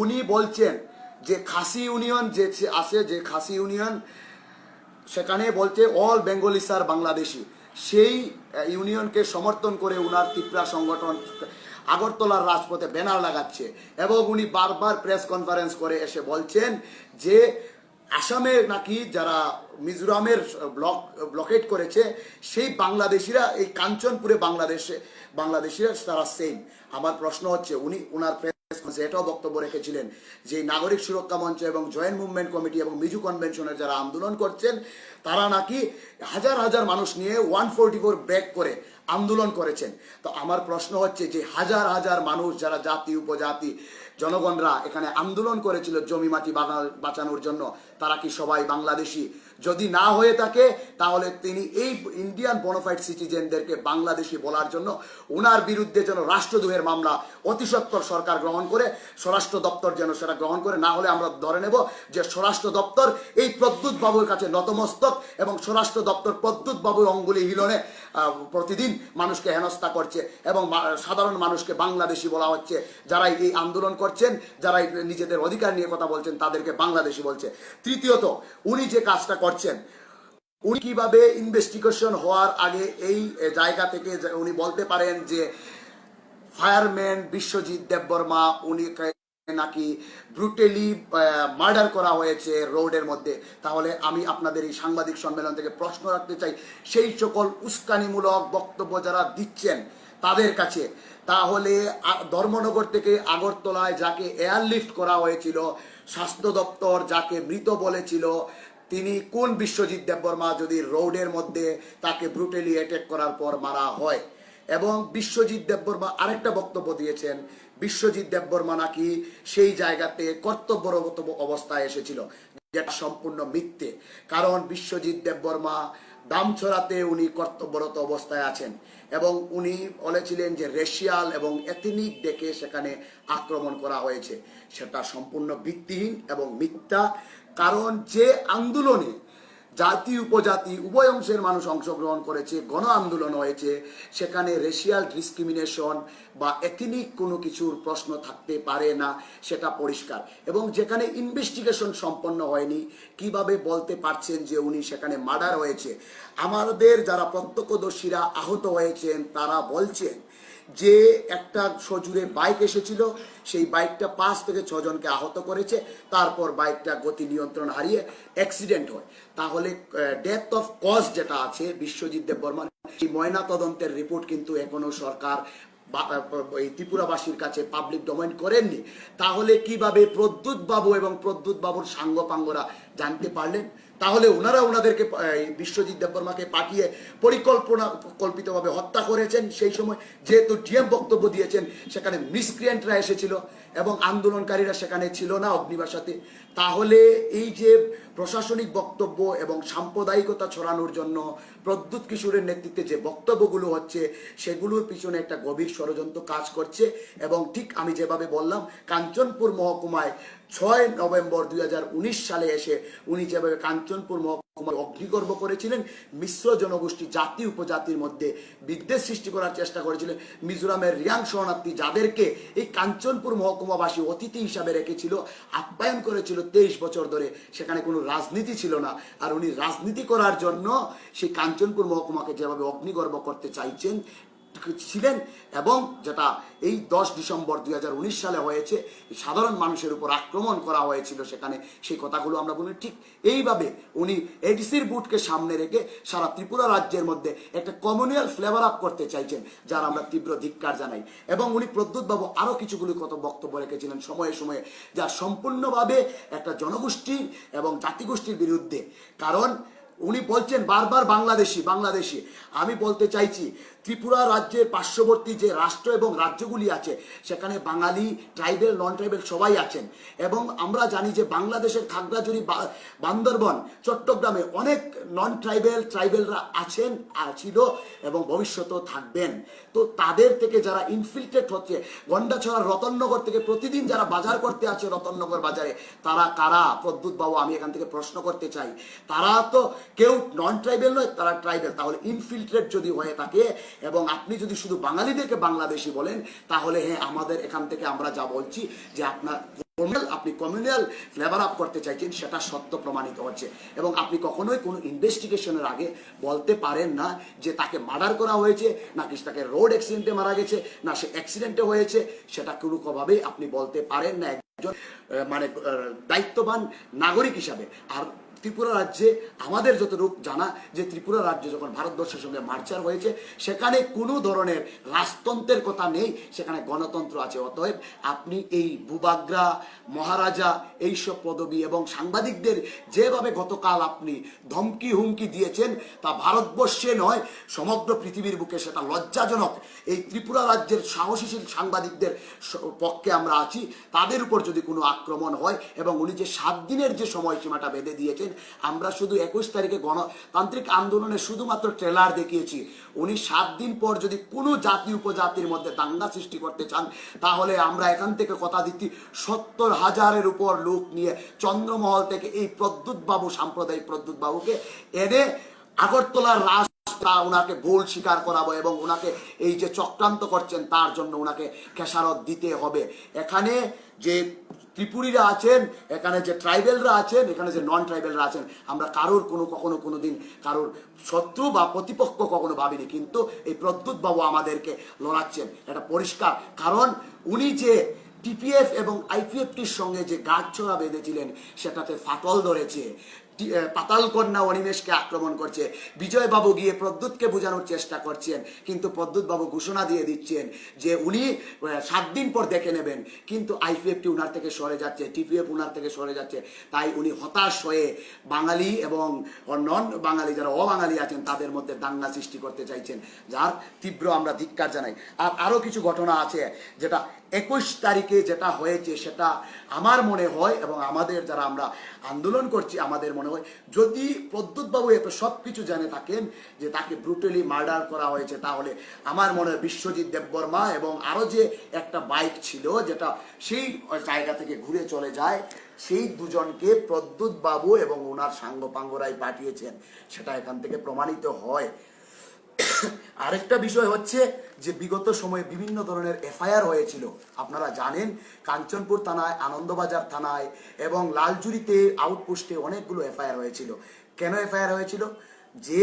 উনি বলছেন, যে খাসি ইউনিয়ন যে আছে, যে খাসি ইউনিয়ন, সেখানে বলছে অল বেঙ্গলি স্যার বাংলাদেশি। সেই ইউনিয়নকে সমর্থন করে উনার ত্রিপুরা সংগঠন আগরতলার রাজপথে ব্যানার লাগাচ্ছে এবং উনি বারবার প্রেস কনফারেন্স করে এসে বলছেন যে আসামে নাকি যারা মিজোরামের ব্লক, ব্লকেট করেছে, সেই বাংলাদেশিরা, এই কাঞ্চনপুরে বাংলাদেশে, বাংলাদেশিরা তারা সেম আমার প্রশ্ন হচ্ছে, উনি, উনার কনফারেন্সে এটাও বক্তব্য রেখেছিলেন যে নাগরিক সুরক্ষা মঞ্চ এবং জয়েন্ট মুভমেন্ট কমিটি এবং মিজু কনভেনশনের যারা আন্দোলন করছেন, তারা নাকি হাজার হাজার মানুষ নিয়ে ওয়ান ফোরটি ফোর ব্যাক করে আন্দোলন করেছেন। তো আমার প্রশ্ন হচ্ছে যে হাজার হাজার মানুষ যারা জাতি, উপজাতি, জনগণরা এখানে আন্দোলন করেছিল জমি মাটি বাঁচানোর জন্য, তারা কি সবাই বাংলাদেশি? যদি না হয়ে থাকে, তাহলে তিনি এই ইন্ডিয়ান বনোফাইড সিটিজেনদেরকে বাংলাদেশি বলার জন্য ওনার বিরুদ্ধে যেন রাষ্ট্রদ্রোহের মামলা অতি সত্বর সরকার গ্রহণ করে, স্বরাষ্ট্র দপ্তর যেন সেটা গ্রহণ করে, না হলে আমরা ধরে নেব যে স্বরাষ্ট্র দপ্তর এই প্রদ্যুৎ বাবুর কাছে নতমস্তক এবং স্বরাষ্ট্র দপ্তর প্রদ্যুৎ বাবুর অঙ্গুলি হিলনে প্রতিদিন মানুষকে হেনস্থা করছে এবং সাধারণ মানুষকে বাংলাদেশি বলা হচ্ছে। যারা এই আন্দোলন করছেন যারা নিজেদের অধিকার নিয়ে কথা বলছেন, তাদেরকে বাংলাদেশি বলছে। তৃতীয়ত, উনি যে কাজটা করছেন। উনি কীভাবে ইনভেস্টিগেশন হওয়ার আগে এই জায়গা থেকে উনি বলতে পারেন যে ফায়ারম্যান বিশ্বজিৎ দেববর্মা উনি নাকি ব্রুটেলি মার্ডার করা হয়েছে রোডের মধ্যে। তাহলে আমি আপনাদের এই সাংবাদিক সম্মেলন থেকে প্রশ্ন রাখতে চাই। সেই সকল উস্কানিমূলক বক্তব্য যারা দিচ্ছেন তাদের কাছে, তাহলে ধর্মনগর থেকে আগরতলায় যাকে এয়ারলিফট করা হয়েছিল, স্বাস্থ্য দপ্তর যাকে মৃত বলেছিল তিনি কোন বিশ্বজিৎ দেববর্মা যদি রোডের মধ্যে তাকে ব্রুটেলি অ্যাটেক করার পর মারা হয়? এবং বিশ্বজিৎ দেববর্মা আরেকটা বক্তব্য দিয়েছেন, বিশ্বজিৎ দেববর্মা নাকি সেই জায়গাতে কর্তব্যরত অবস্থায় এসেছিল। যেটা সম্পূর্ণ মিথ্যে। কারণ বিশ্বজিৎ দেববর্মা দামছড়াতে উনি কর্তব্যরত অবস্থায় আছেন এবং উনি বলেছিলেন যে রেশিয়াল এবং এথনিক ডেকে সেখানে আক্রমণ করা হয়েছে। সেটা সম্পূর্ণ ভিত্তিহীন এবং মিথ্যা। কারণ যে আন্দোলনে জাতি, উপজাতি, উভয় অংশের মানুষ অংশগ্রহণ করেছে, গণ আন্দোলন হয়েছে, সেখানে রেশিয়াল ডিসক্রিমিনেশন বা এথনিক কোনো কিছুর প্রশ্ন থাকতে পারে না, সেটা পরিষ্কার। এবং যেখানে ইনভেস্টিগেশন সম্পন্ন হয়নি, কীভাবে বলতে পারছেন যে উনি সেখানে মার্ডার হয়েছে? আমাদের যারা প্রত্যক্ষদর্শীরা আহত হয়েছেন, তারা বলছেন যে একটা সজুরে বাইক এসেছিল, সেই বাইকটা পাঁচ থেকে ছজনকে আহত করেছে, তারপর বাইকটা গতি নিয়ন্ত্রণ হারিয়ে অ্যাক্সিডেন্ট হয়। তাহলে ডেথ অফ কজ যেটা আছে, বিশ্বজিৎ দেববর্মা এই ময়না তদন্তের রিপোর্ট কিন্তু এখনও সরকার এই ত্রিপুরাবাসীর কাছে পাবলিক ডোমেন করেননি। তাহলে কীভাবে প্রদ্যুৎ বাবু এবং প্রদ্যুৎ বাবুর সাঙ্গপাঙ্গরা জানতে পারলেন? তাহলে ওনারা ওনাদেরকে বিশ্বজিৎ দেববর্মাকে পাঠিয়ে পরিকল্পনা, কল্পিতভাবে হত্যা করেছেন। সেই সময় যেহেতু ডিএম বক্তব্য দিয়েছেন, সেখানে মিসক্রিয়েন্টরা এসেছিল এবং আন্দোলনকারীরা সেখানে ছিল না অগ্নিবাসাতে। তাহলে এই যে প্রশাসনিক বক্তব্য এবং সাম্প্রদায়িকতা ছড়ানোর জন্য প্রদ্যুৎ কিশোরের নেতৃত্বে যে বক্তব্যগুলো হচ্ছে, সেগুলোর পিছনে একটা গভীর ষড়যন্ত্র কাজ করছে। এবং ঠিক আমি যেভাবে বললাম, কাঞ্চনপুর মহকুমায় ছয় নভেম্বর দুই হাজার উনিশ সালে এসে উনি যেভাবে কাঞ্চনপুর মহকুমায় অগ্নিগর্ভ করেছিলেন, মিশ্র জনগোষ্ঠী, জাতি উপজাতির মধ্যে বিদ্বেষ সৃষ্টি করার চেষ্টা করেছিলেন। মিজোরামের রিয়াং শরণার্থী যাদেরকে এই কাঞ্চনপুর মহকুমাবাসী অতিথি হিসাবে রেখেছিল, আপ্যায়ন করেছিল তেইশ বছর ধরে, সেখানে কোনো রাজনীতি ছিল না। আর উনি রাজনীতি করার জন্য সেই কাঞ্চনপুর মহকুমাকে যেভাবে অগ্নিগর্ভ করতে চাইছেন ছিলেন এবং যেটা এই দশ ডিসেম্বর দু হাজার উনিশ সালে হয়েছে সাধারণ মানুষের উপর আক্রমণ করা হয়েছিল সেখানে, সেই কথাগুলো আমরা বলি, ঠিক এইভাবে উনি এডিসির বুটকে সামনে রেখে সারা ত্রিপুরা রাজ্যের মধ্যে একটা কমিউনিয়াল ফ্লেভার আপ করতে চাইছেন, যার আমরা তীব্র ধিক্কার জানাই। এবং উনি প্রদ্যুৎ বাবু আরও কিছুগুলি কত বক্তব্য রেখেছিলেন সময়ে সময়ে, যা সম্পূর্ণভাবে একটা জনগোষ্ঠী এবং জাতিগোষ্ঠীর বিরুদ্ধে। কারণ উনি বলছেন বারবার বাংলাদেশি বাংলাদেশি। আমি বলতে চাইছি ত্রিপুরা রাজ্যের পার্শ্ববর্তী যে রাষ্ট্র এবং রাজ্যগুলি আছে, সেখানে বাঙালি ট্রাইবেল নন ট্রাইবেল সবাই আছেন। এবং আমরা জানি যে বাংলাদেশের খাগড়াঝড়ি বান্দরবন, চট্টগ্রামে অনেক নন ট্রাইবেল ট্রাইবেলরা আছেন ছিল এবং ভবিষ্যতেও থাকবেন। তো তাদের থেকে যারা ইনফিল্ট্রেট হচ্ছে, গন্ডাছড়া রতননগর থেকে প্রতিদিন যারা বাজার করতে আছে রতননগর বাজারে, তারা কারা? প্রদ্যুৎ বাবু, আমি এখান থেকে প্রশ্ন করতে চাই। তারা তো কেউ নন ট্রাইবেল নয়, তারা ট্রাইবেল তাহলে ইনফিল্ট্রেট যদি হয়ে থাকে এবং আপনি যদি শুধু বাঙালিদেরকে বাংলাদেশি বলেন, তাহলে হ্যাঁ আমাদের এখান থেকে আমরা যা বলছি, যে আপনার কমিউনাল ফ্লেভার আপ করতে চাইছেন, সেটা সত্য প্রমাণিত হচ্ছে। এবং আপনি কখনোই কোনো ইনভেস্টিগেশনের আগে বলতে পারেন না যে তাকে মার্ডার করা হয়েছে নাকি তাকে রোড অ্যাক্সিডেন্টে মারা গেছে, না সে অ্যাক্সিডেন্টে হয়েছে, সেটা কোনো কোনোভাবেই আপনি বলতে পারেন না একজন মানে দায়িত্ববান নাগরিক হিসাবে। আর ত্রিপুরা রাজ্যে আমাদের যতটুকু জানা যে ত্রিপুরা রাজ্য যখন ভারতবর্ষের সঙ্গে মার্চার হয়েছে, সেখানে কোনো ধরনের রাজতন্ত্রের কথা নেই, সেখানে গণতন্ত্র আছে। অতএব আপনি এই ভূবাগ্রা, মহারাজা এইসব পদবি এবং সাংবাদিকদের যেভাবে গতকাল আপনি ধমকি, হুমকি দিয়েছেন, তা ভারতবর্ষে নয়, সমগ্র পৃথিবীর বুকে সেটা লজ্জাজনক। এই ত্রিপুরা রাজ্যের সাহসীশীল সাংবাদিকদের পক্ষে আমরা আছি, তাদের উপর যদি কোনো আক্রমণ হয় এবং উনি যে সাত দিনের যে সময়সীমাটা বেঁধে দিয়েছেন আমরা শুধু একুশ তারিখে গণতান্ত্রিক আন্দোলনের শুধুমাত্র ট্রেলার দেখিয়েছি। উনি সাত দিন পর যদি কোনো জাতি উপজাতির মধ্যে দাঙ্গা সৃষ্টি করতে চান, তাহলে আমরা এখান থেকে কথা দিচ্ছি সত্তর হাজারের উপর লোক নিয়ে চন্দ্রমহল থেকে এই প্রদ্যুৎ বাবু সাম্প্রদায়িক প্রদ্যুৎ বাবুকে এনে আগরতলার রাস্তা ওনাকে গোল স্বীকার করাবো এবং ওনাকে এই যে চক্রান্ত করছেন, তার জন্য ওনাকে খেসারত দিতে হবে। এখানে যে ত্রিপুরীরা আছেন, এখানে যে ট্রাইবেলরা আছেন, এখানে যে নন ট্রাইবেলরা আছেন, আমরা কারোর কোনো কখনো কোনো দিন কারোর শত্রু বা প্রতিপক্ষ কখনো ভাবিনি, কিন্তু এই প্রদ্যুৎ বাবু আমাদেরকে লড়াচ্ছেন। এটা পরিষ্কার, কারণ উনি যে টিপিএফ এবং আইপিএফটির সঙ্গে যে গাছ ছড়া বেঁধেছিলেন, সেটাতে ফাটল ধরেছে। পাতাল কন্যা অনিমেষকে আক্রমণ করছে। বিজয় বাবু গিয়ে প্রদ্যুৎকে বোঝানোর চেষ্টা করছেন, কিন্তু প্রদ্যুৎ বাবু ঘোষণা দিয়ে দিচ্ছেন যে উনি সাত দিন পর দেখে নেবেন। কিন্তু আইপিএফটি উনার থেকে সরে যাচ্ছে, টিপিএফ উনার থেকে সরে যাচ্ছে। তাই উনি হতাশ হয়ে বাঙালি এবং নন বাঙালি, যারা অবাঙালি আছেন, তাদের মধ্যে দাঙ্গা সৃষ্টি করতে চাইছেন, যার তীব্র আমরা ধিক্কার জানাই। আর আরও কিছু ঘটনা আছে, যেটা একুশ তারিখে যেটা হয়েছে, সেটা আমার মনে হয় এবং আমাদের যারা আমরা আন্দোলন করছি, আমাদের মনে হয় যদি প্রদ্যুৎবাবু এত সব কিছু জানে থাকেন যে তাকে ব্রুটালি মার্ডার করা হয়েছে, তাহলে আমার মনে হয় বিশ্বজিৎ দেববর্মা এবং আরও যে একটা বাইক ছিল যেটা সেই জায়গা থেকে ঘুরে চলে যায়, সেই দুজনকে প্রদ্যুৎ বাবু এবং ওনার সাঙ্গপাঙ্গরাই পাঠিয়েছেন। সেটা এখান থেকে প্রমাণিত হয়। আরেকটা বিষয় হচ্ছে যে বিগত সময়ে বিভিন্ন ধরনের এফআইআর হয়েছিল। আপনারা জানেন, কাঞ্চনপুর থানায়, আনন্দবাজার থানায় এবং লালজুরিতে আউটপোস্টে অনেকগুলো এফআইআর হয়েছিল। কেন এফআইআর হয়েছিল? যে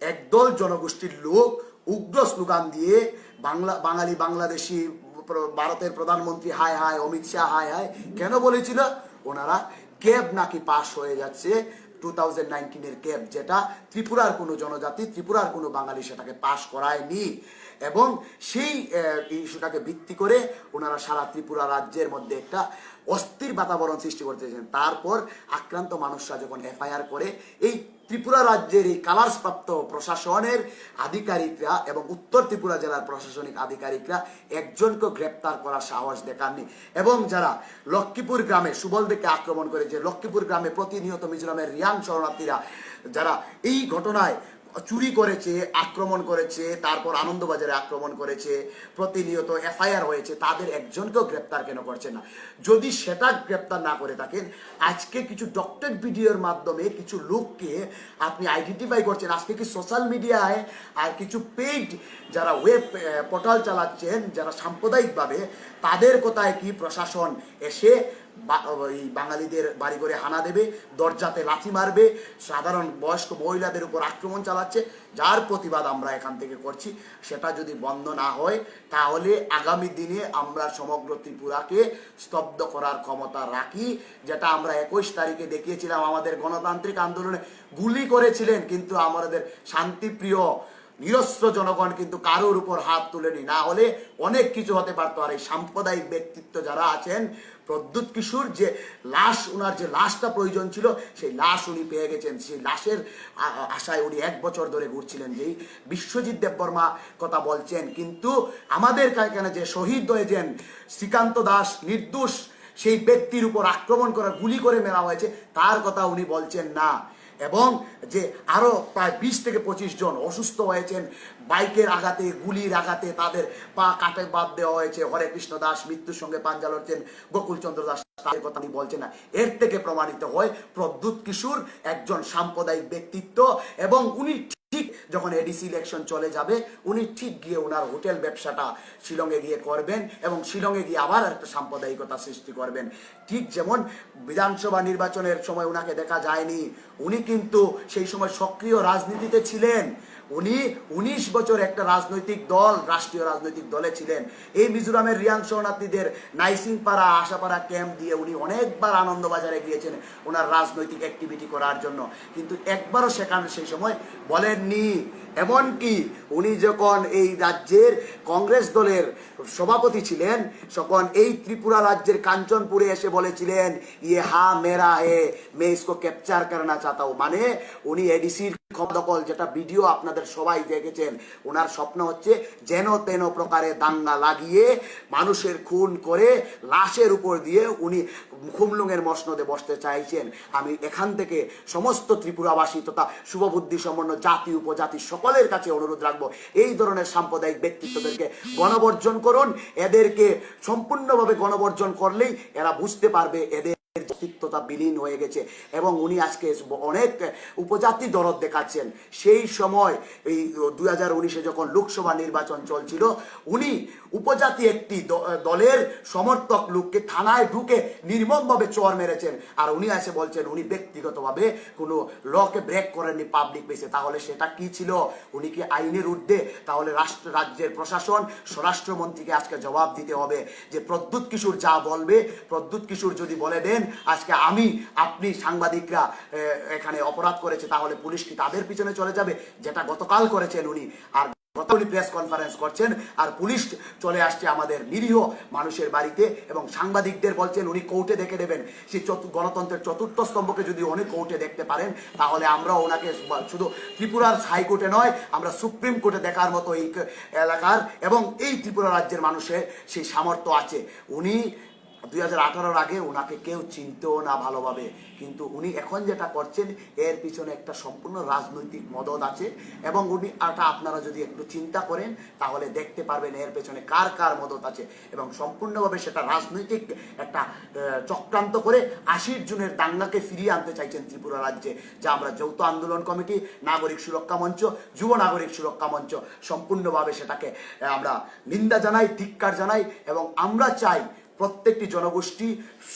একদল জনগোষ্ঠীর লোক উগ্র স্লোগান দিয়ে বাংলা, বাঙালি, বাংলাদেশি, ভারতের প্রধানমন্ত্রী, হায় হায়, অমিত শাহ, হায় হায়, কেন বলেছিল? ওনারা ক্যাব নাকি পাশ হয়ে যাচ্ছে টু থাউজেন্ড নাইনটিনের যেটা ত্রিপুরার কোনো জনজাতি, ত্রিপুরার কোনো বাঙালি সেটাকে পাশ করায়নি। এবং সেই ইস্যুটাকে ভিত্তি করে ওনারা সারা ত্রিপুরা রাজ্যের মধ্যে একটা অস্থির বাতাবরণ সৃষ্টি করতেছেন। তারপর আক্রান্ত মানুষরা যখন এফআইআর করে, এই ত্রিপুরা রাজ্যের এই কালার্স প্রাপ্ত প্রশাসনের আধিকারিকরা এবং উত্তর ত্রিপুরা জেলার প্রশাসনিক আধিকারিকরা একজনকে গ্রেপ্তার করার সাহস দেখাননি। এবং যারা লক্ষ্মীপুর গ্রামে সুবলদেরকে আক্রমণ করে যে লক্ষ্মীপুর গ্রামে প্রতিনিয়ত মিজোরামের রিয়াং শরণার্থীরা, যারা এই ঘটনায় চুরি করেছে, আক্রমণ করেছে, তারপর আনন্দবাজারে আক্রমণ করেছে, প্রতিনিয়ত এফআইআর হয়েছে, তাদের একজনকেও গ্রেপ্তার কেন করছে না? যদি সেটা গ্রেপ্তার না করে থাকেন, আজকে কিছু ডক্টর ভিডিওর মাধ্যমে কিছু লোককে আপনি আইডেন্টিফাই করছেন। আজকে কি সোশ্যাল মিডিয়ায় আর কিছু পেইড যারা ওয়েব পোর্টাল চালাচ্ছেন, যারা সাম্প্রদায়িকভাবে, তাদের কোথায় কি প্রশাসন এসে বাঙালিদের বাড়ি করে হানা দেবে, দরজাতে লাথি মারবে, সাধারণ বয়স্ক মহিলাদের উপর আক্রমণ চালাচ্ছে, যার প্রতিবাদ আমরা এখান থেকে করছি। সেটা যদি বন্ধ না হয়, তাহলে আগামী দিনে আমরা সমগ্র ত্রিপুরাকে স্তব্ধ করার ক্ষমতা রাখি, যেটা আমরা একুশ তারিখে দেখিয়েছিলাম আমাদের গণতান্ত্রিক আন্দোলনে। গুলি করেছিলেন কিন্তু আমাদের শান্তিপ্রিয় নিরস্ত্র জনগণ কিন্তু কারোর উপর হাত তুলেনি। না হলে অনেক কিছু হতে পারতো। আর এই সাম্প্রদায়িক ব্যক্তিত্ব যারা আছেন, প্রদ্যুৎ কিশোর, যে লাশ ওনার যে লাশটা প্রয়োজন ছিল, সেই লাশ উনি পেয়ে গেছেন। সেই লাশের আশায় উনি এক বছর ধরে ঘুরছিলেন। যেই বিশ্বজিৎ দেববর্মা কথা বলছেন, কিন্তু আমাদের এখানে যে শহীদ হয়েছেন শ্রীকান্ত দাস, নির্দোষ, সেই ব্যক্তির উপর আক্রমণ করা, গুলি করে মেরা হয়েছে, তার কথা উনি বলছেন না। এবং যে আরও প্রায় বিশ থেকে পঁচিশ জন অসুস্থ হয়েছেন, বাইকের আঘাতে, গুলির আঘাতে তাদের পা কাটে বাদ দেওয়া হয়েছে। হরে কৃষ্ণ দাস মৃত্যুর সঙ্গে পাঞ্জা লড়ছেন গোকুলচন্দ্র দাস তাদের কথা আমি বলছেন না। এর থেকে প্রমাণিত হয় প্রদ্যুৎ কিশোর একজন সাম্প্রদায়িক ব্যক্তিত্ব এবং উনি যখন এডিসি ইলেকশন চলে যাবে, উনি ঠিক গিয়ে ওনার হোটেল ব্যবসাটা শিলংয়ে গিয়ে করবেন এবং শিলংয়ে গিয়ে আবার একটা সাম্প্রদায়িকতা সৃষ্টি করবেন। ঠিক যেমন বিধানসভা নির্বাচনের সময় ওনাকে দেখা যায়নি, উনি কিন্তু সেই সময় সক্রিয় রাজনীতিতে ছিলেন। উনি উনিশ বছর একটা রাজনৈতিক দল, রাষ্ট্রীয় রাজনৈতিক দলে ছিলেন। এই মিজোরামের রিয়াং শরণার্থীদের নাইসিংপাড়া, আশাপাড়া ক্যাম্প দিয়ে উনি অনেকবার আনন্দবাজারে গিয়েছেন ওনার রাজনৈতিক অ্যাক্টিভিটি করার জন্য। কিন্তু একবারও সেখানে সেই সময় বলেননি এমনকি উনি যখন এই রাজ্যের কংগ্রেস দলের সভাপতি ছিলেন, তখন এই ত্রিপুরা রাজ্যের কাঞ্চনপুরে এসে বলেছিলেন ইয়ে হা মেরা হে, মে ইসকো ক্যাপচার করনা চাতা মানে উনি এডিসির দখল যেটা ভিডিও আপনাদের সবাই দেখেছেন ওনার স্বপ্ন হচ্ছে যেন তেন প্রকারে দাঙ্গা লাগিয়ে মানুষের খুন করে লাশের উপর দিয়ে উনি খুমলুঙের মসনদে বসতে চাইছেন। আমি এখান থেকে সমস্ত ত্রিপুরাবাসী তথা শুভবুদ্ধি সম্পন্ন জাতি, উপজাতি সকলের কাছে অনুরোধ রাখব, এই ধরনের সাম্প্রদায়িক ব্যক্তিত্বদেরকে গণবর্জন করুন। এদেরকে সম্পূর্ণভাবে গণবর্জন করলেই এরা বুঝতে পারবে এদের অস্তিত্বতা বিলীন হয়ে গেছে এবং উনি আজকে অনেক উপজাতি দরদ দেখাচ্ছেন। সেই সময় এই দুই হাজার উনিশে যখন লোকসভা নির্বাচন চলছিল, উনি উপজাতি একটি দলের সমর্থক লোককে থানায় ঢুকে নির্মমভাবে চর মেরেছেন। আর উনি এসে বলছেন, উনি ব্যক্তিগতভাবে কোনো লকে ব্রেক করেননি পাবলিক প্লেসে তাহলে সেটা কি ছিল? উনি কি আইনের ঊর্ধ্বে? তাহলে রাষ্ট্র রাজ্যের প্রশাসন স্বরাষ্ট্রমন্ত্রীকে আজকে জবাব দিতে হবে যে, প্রদ্যুৎ কিশোর যা বলবে, প্রদ্যুৎ কিশোর যদি বলে দেন আজকে আমি, আপনি সাংবাদিকরা এখানে অপরাধ করেছে, তাহলে পুলিশ কি তাদের পিছনে চলে যাবে? যেটা গতকাল করেছেন উনি। আর প্রেস কনফারেন্স করছেন, আর পুলিশ চলে আসছে আমাদের নিরীহ মানুষের বাড়িতে, এবং সাংবাদিকদের বলছেন উনি কোর্টে দেখে দেবেন সেই গণতন্ত্রের চতুর্থ স্তম্ভকে যদি উনি কোর্টে দেখতে পারেন, তাহলে আমরা ওনাকে শুধু ত্রিপুরার হাইকোর্টে নয়, আমরা সুপ্রিম কোর্টে দেখার মতো এই এলাকার, এবং এই ত্রিপুরা রাজ্যের মানুষের সেই সামর্থ্য আছে। উনি দুই হাজার আঠারোর আগে ওনাকে কেউ চিনতেও না ভালোভাবে। কিন্তু উনি এখন যেটা করছেন, এর পিছনে একটা সম্পূর্ণ রাজনৈতিক মদত আছে এবং উনি এটা আপনারা যদি একটু চিন্তা করেন, তাহলে দেখতে পারবেন এর পেছনে কার কার মদত আছে এবং সম্পূর্ণভাবে সেটা রাজনৈতিক একটা চক্রান্ত করে আশির জুনের দাঙ্গাকে ফিরিয়ে আনতে চাইছেন ত্রিপুরা রাজ্যে, যা আমরা যৌথ আন্দোলন কমিটি, নাগরিক সুরক্ষা মঞ্চ, যুব নাগরিক সুরক্ষা মঞ্চ সম্পূর্ণভাবে সেটাকে আমরা নিন্দা জানাই, ধিক্কার জানাই এবং আমরা চাই প্রত্যেকটি জনগোষ্ঠী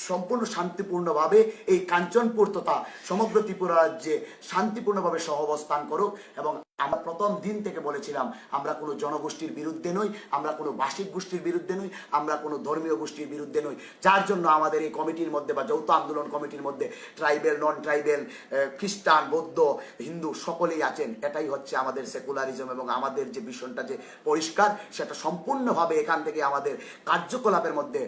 সম্পূর্ণ শান্তিপূর্ণভাবে এই কাঞ্চনপুর তথা সমগ্র ত্রিপুরা রাজ্যে শান্তিপূর্ণভাবে সহবস্থান করুক এবং আমরা প্রথম দিন থেকে বলেছিলাম, আমরা কোনো জনগোষ্ঠীর বিরুদ্ধে নই, আমরা কোনো ভাষিক গোষ্ঠীর বিরুদ্ধে নই, আমরা কোনো ধর্মীয় গোষ্ঠীর বিরুদ্ধে নই। যার জন্য আমাদের এই কমিটির মধ্যে বা যৌথ আন্দোলন কমিটির মধ্যে ট্রাইবেল নন ট্রাইবেল খ্রিস্টান, বৌদ্ধ, হিন্দু সকলেই আছেন। এটাই হচ্ছে আমাদের সেকুলারিজম এবং আমাদের যে ভীষণটা যে পরিষ্কার, সেটা সম্পূর্ণভাবে এখান থেকে আমাদের কার্যকলাপের মধ্যে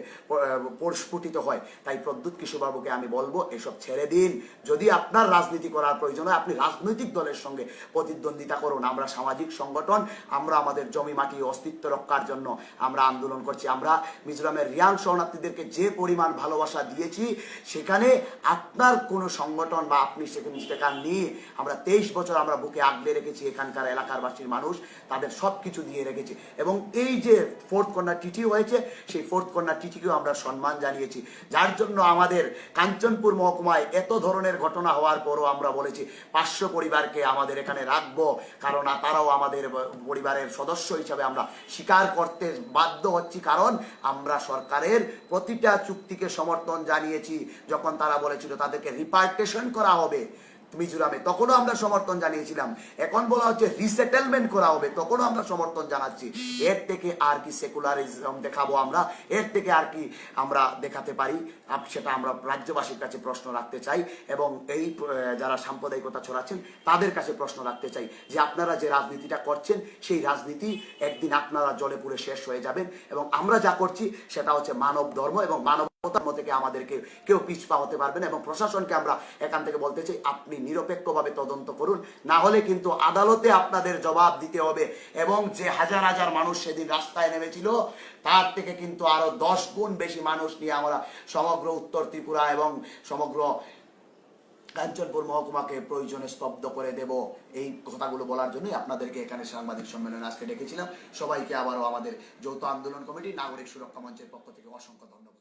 পরিস্ফুটিত হয়। তাই প্রদ্যুৎ কিশোরবাবুকে আমি বলব, এসব ছেড়ে দিন। যদি আপনার রাজনীতি করার প্রয়োজন হয়, আপনি রাজনৈতিক দলের সঙ্গে প্রতিদ্বন্দ্বিতা করুন। আমরা সামাজিক সংগঠন, আমরা আমাদের জমি মাটি অস্তিত্ব রক্ষার জন্য আমরা আন্দোলন করছি। আমরা মিজোরামের রিয়াং শরণার্থীদেরকে যে পরিমাণ ভালোবাসা দিয়েছি, সেখানে আপনার কোনো সংগঠন বা আপনি সেখানে সেখান নিয়ে আমরা তেইশ বছর আমরা বুকে আগলে রেখেছি এখানকার এলাকারবাসীর মানুষ, তাদের সব কিছু দিয়ে রেখেছি। এবং এই যে ফোর্থ কন্যা টিটি হয়েছে, সেই ফোর্থ কন্যা টিটিকেও আমরা সম্মান জানিয়েছি। যার জন্য আমাদের কাঞ্চনপুর মহকুমায় এত ধরনের ঘটনা হওয়ার পরও আমরা বলেছি, পাঁচশো পরিবারকে আমাদের এখানে রাখব। কারণ তারাও আমাদের পরিবারের সদস্য হিসাবে আমরা স্বীকার করতে বাধ্য হচ্ছি। কারণ আমরা সরকারের প্রতিটা চুক্তিকে সমর্থন জানিয়েছি। যখন তারা বলেছিল তাদেরকে রিপার্টেশন করা হবে মিজোরামে তখনও আমরা সমর্থন জানিয়েছিলাম। এখন বলা হচ্ছে রিসেটেলমেন্ট করা হবে। তখনও আমরা সমর্থন জানাচ্ছি। এর থেকে আর কি সেকুলারিজম দেখাবো আমরা? এর থেকে আর কি আমরা দেখাতে পারি? সেটা আমরা রাজ্যবাসীর কাছে প্রশ্ন রাখতে চাই এবং এই যারা সাম্প্রদায়িকতা ছড়াচ্ছেন, তাদের কাছে প্রশ্ন রাখতে চাই যে আপনারা যে রাজনীতিটা করছেন, সেই রাজনীতি একদিন আপনারা জলে পুড়ে শেষ হয়ে যাবেন এবং আমরা যা করছি, সেটা হচ্ছে মানব ধর্ম এবং মানব থেকে আমাদেরকে কেউ পিছপা হতে পারবে না এবং প্রশাসনকে আমরা এখান থেকে বলতে চাই, আপনি নিরপেক্ষভাবে তদন্ত করুন। না হলে কিন্তু আদালতে আপনাদের জবাব দিতে হবে এবং যে হাজার হাজার মানুষ সেদিন রাস্তায় নেমেছিল, তার থেকে কিন্তু আরও দশ গুণ বেশি মানুষ নিয়ে আমরা সমগ্র উত্তর ত্রিপুরা এবং সমগ্র কাঞ্চনপুর মহকুমাকে প্রয়োজনে স্তব্ধ করে দেব। এই কথাগুলো বলার জন্যই আপনাদেরকে এখানে সাংবাদিক সম্মেলনে আজকে ডেকেছিলাম। সবাইকে আবারও আমাদের যৌথ আন্দোলন কমিটি, নাগরিক সুরক্ষা মঞ্চের পক্ষ থেকে অসংখ্য ধন্যবাদ।